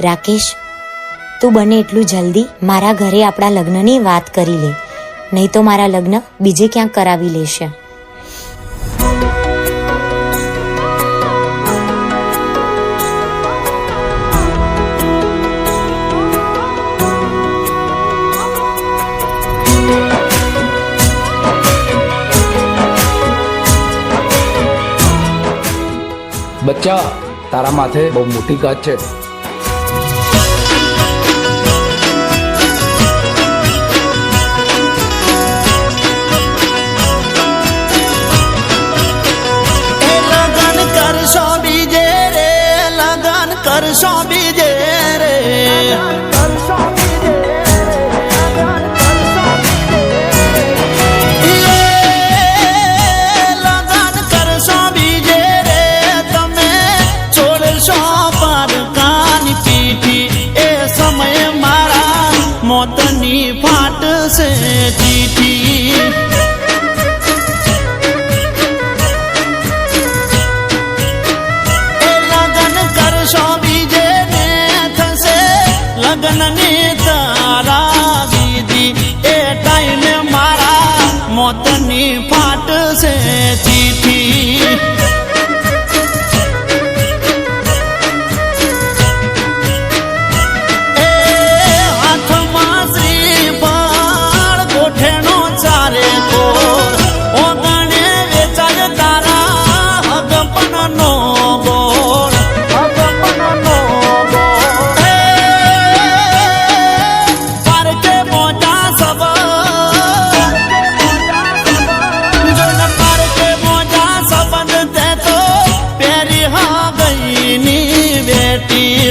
રાકેશ, તું બને એટલું જલ્દી. મારા ઘરે આપણા લગ્નની વાત કરી લે. નહીં તો મારા લગ્ન બીજે ક્યાંક કરાવી લેશે. બચ્ચા, તારા માથે બહુ મોટી કાચ છે. হাট সে চিঠি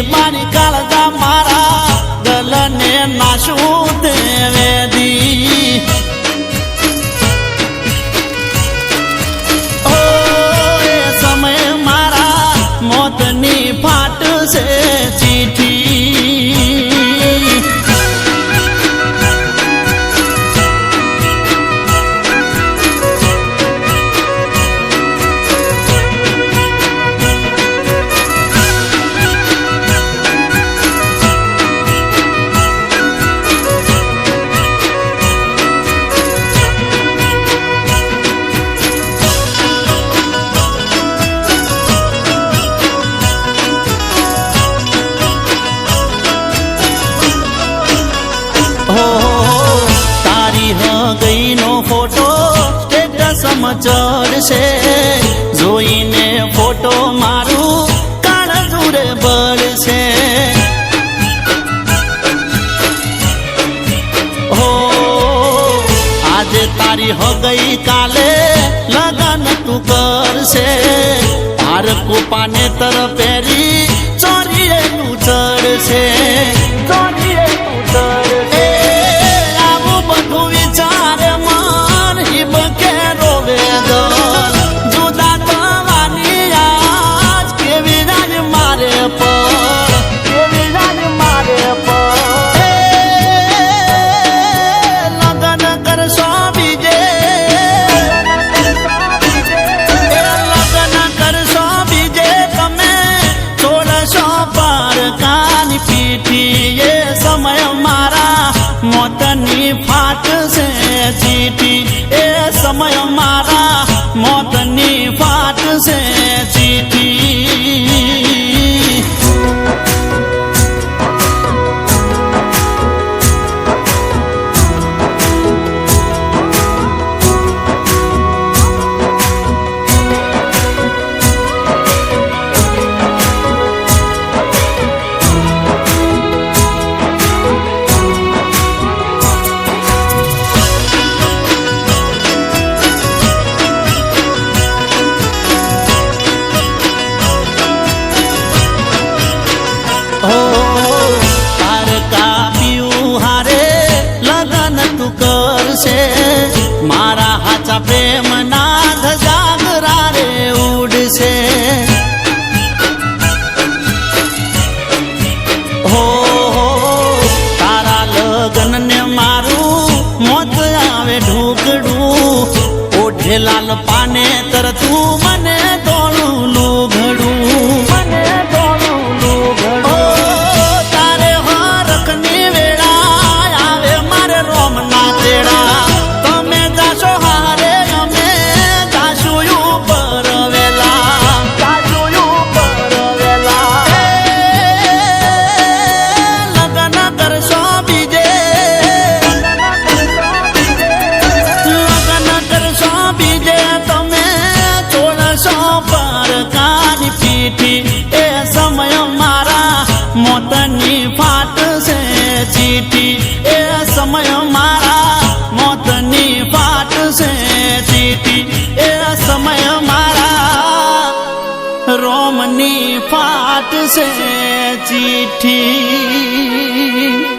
મારી કાળજા ચડશે જોઈને ફોટો મારું કાળજુરે બળશે હો, આજે તારી હો ગઈ કાલે લગન તું કરશે. હાર કુપાને તર પહેરી ચોરીએ તું ચડશે. મોતની ફાટ છે ચીટી એ સમય મારા મોતની ફાટ છે ઢૂકડું ઓઢે લાલ પાને તરતું ચીઠી. એ સમય મારા મોતની પાટ છે ચીઠી. એ સમય મારા રોમની પાટ છે ચીઠી.